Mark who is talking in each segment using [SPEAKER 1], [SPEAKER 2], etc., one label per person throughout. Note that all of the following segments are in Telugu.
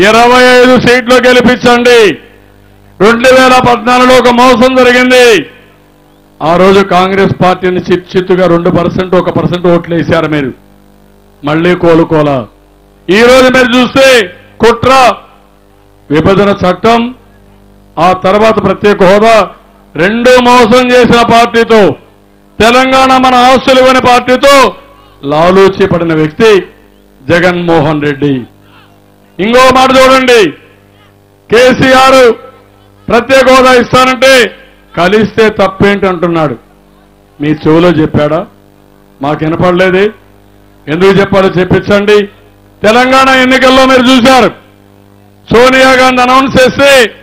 [SPEAKER 1] ఇరవై ఐదు సీట్లు గెలిపించండి. రెండు వేల పద్నాలుగులో ఒక మోసం జరిగింది. ఆ రోజు కాంగ్రెస్ పార్టీని చిత్ చిత్తుగా రెండు పర్సెంట్ ఒక పర్సెంట్ ఓట్లు వేశారు మీరు. మళ్ళీ కోలుకోలా. ఈ రోజు మీరు చూస్తే కుట్ర విభజన చట్టం ఆ తర్వాత ప్రత్యేక హోదా రెండు మోసం చేసిన పార్టీతో తెలంగాణ మన ఆస్తులు ఇవ్వని పార్టీతో లాలూచి పడిన వ్యక్తి జగన్మోహన్ రెడ్డి. ఇంకో మాట చూడండి. కేసీఆర్ ప్రత్యేక హోదా ఇస్తానంటే కలిస్తే తప్పేంటి అంటున్నాడు. మీ చెవులో చెప్పాడా? మాకు వినపడలేదే. ఎందుకు చెప్పాలో చెప్పించండి. తెలంగాణ ఎన్నికల్లో మీరు చూశారు. సోనియా గాంధీ అనౌన్స్ చేస్తే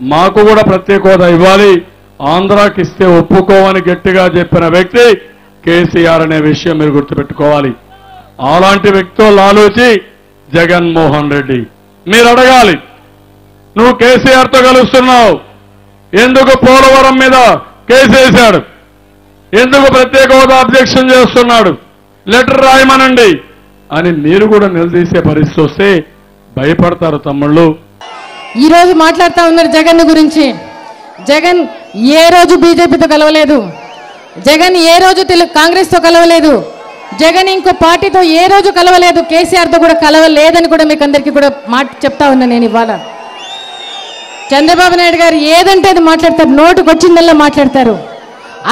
[SPEAKER 1] మాకు కూడా ప్రత్యేక హోదా ఇవ్వాలి. ఆంధ్రాకి ఇస్తే ఒప్పుకోవని గట్టిగా చెప్పిన వ్యక్తి కేసీఆర్ అనే విషయం మీరు గుర్తుపెట్టుకోవాలి. అలాంటి వ్యక్తితో ఆలోచి జగన్మోహన్ రెడ్డి. మీరు అడగాలి. నువ్వు కేసీఆర్తో కలుస్తున్నావు. ఎందుకు పోలవరం మీద కేసు వేశాడు? ఎందుకు ప్రత్యేక హోదా అబ్జెక్షన్ చేస్తున్నాడు? లెటర్ రాయమనండి. అని మీరు కూడా నిలదీసే పరిస్థితి వస్తే భయపడతారు తమ్ముళ్ళు.
[SPEAKER 2] ఈ రోజు మాట్లాడుతా ఉన్నారు జగన్ గురించి. జగన్ ఏ రోజు బీజేపీతో కలవలేదు? జగన్ ఏ రోజు తెలు కాంగ్రెస్తో కలవలేదు? జగన్ ఇంకో పార్టీతో ఏ రోజు కలవలేదు కేసీఆర్తో కూడా కలవలేదని కూడా మీకు అందరికీ కూడా మాట చెప్తా ఉన్నా నేను ఇవాళ. చంద్రబాబు నాయుడు గారు ఏదంటే అది మాట్లాడతారు నోటుకు వచ్చిందల్లా మాట్లాడతారు.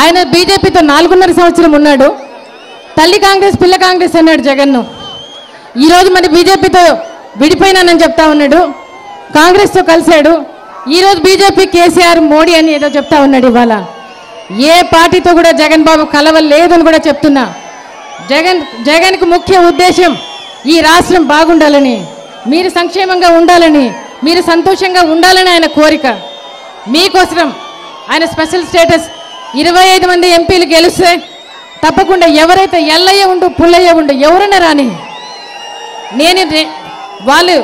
[SPEAKER 2] ఆయన బీజేపీతో నాలుగున్నర సంవత్సరం ఉన్నాడు. తల్లి కాంగ్రెస్ పిల్ల కాంగ్రెస్ అన్నాడు జగన్ను. ఈరోజు మరి బీజేపీతో విడిపోయినానని చెప్తా ఉన్నాడు. కాంగ్రెస్తో కలిశాడు. ఈరోజు బీజేపీ కేసీఆర్ మోడీ అని ఏదో చెప్తా ఉన్నాడు ఇవాళ. ఏ పార్టీతో కూడా జగన్ బాబు కలవలేదని కూడా చెప్తున్నా. జగన్ జగన్కు ముఖ్య ఉద్దేశం ఈ రాష్ట్రం బాగుండాలని మీరు సంక్షేమంగా ఉండాలని మీరు సంతోషంగా ఉండాలని ఆయన కోరిక. మీకోసం ఆయన స్పెషల్ స్టేటస్ ఇరవై ఐదు మంది ఎంపీలు గెలిస్తే తప్పకుండా ఎవరైతే ఎల్లయ్య ఉండు పుల్లయ్య ఉండు ఎవరైనా రాని నేను రే- వాళ్ళు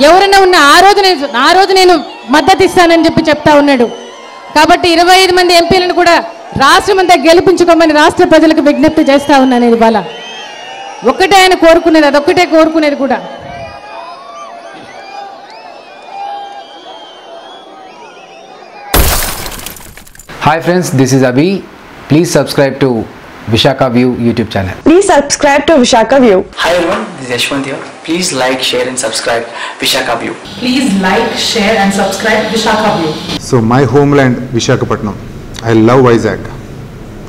[SPEAKER 2] ఎవరైనా ఉన్న ఆ రోజు నేను ఆ రోజు నేను మద్దతు ఇస్తానని చెప్పి చెప్తా ఉన్నాడు. కాబట్టి ఇరవై ఐదు మంది ఎంపీలను కూడా రాష్ట్రం అంతా గెలిపించుకోమని రాష్ట్ర ప్రజలకు విజ్ఞప్తి చేస్తా ఉన్నాను ఇది బాల ఒక్కటే ఆయన కోరుకునేది అది అదొక్కటే కోరుకునేది కూడా.
[SPEAKER 3] Hi friends this is Abhi please subscribe to Visakha view YouTube channel
[SPEAKER 4] please subscribe to Visakha view
[SPEAKER 5] hi everyone this Yashwanth here please like share and subscribe Visakha view please
[SPEAKER 6] like share and subscribe Visakha view so
[SPEAKER 7] my homeland Visakhapatnam I love Vizag.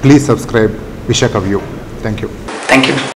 [SPEAKER 7] Please subscribe Vishaka View. Thank you.
[SPEAKER 5] Thank you.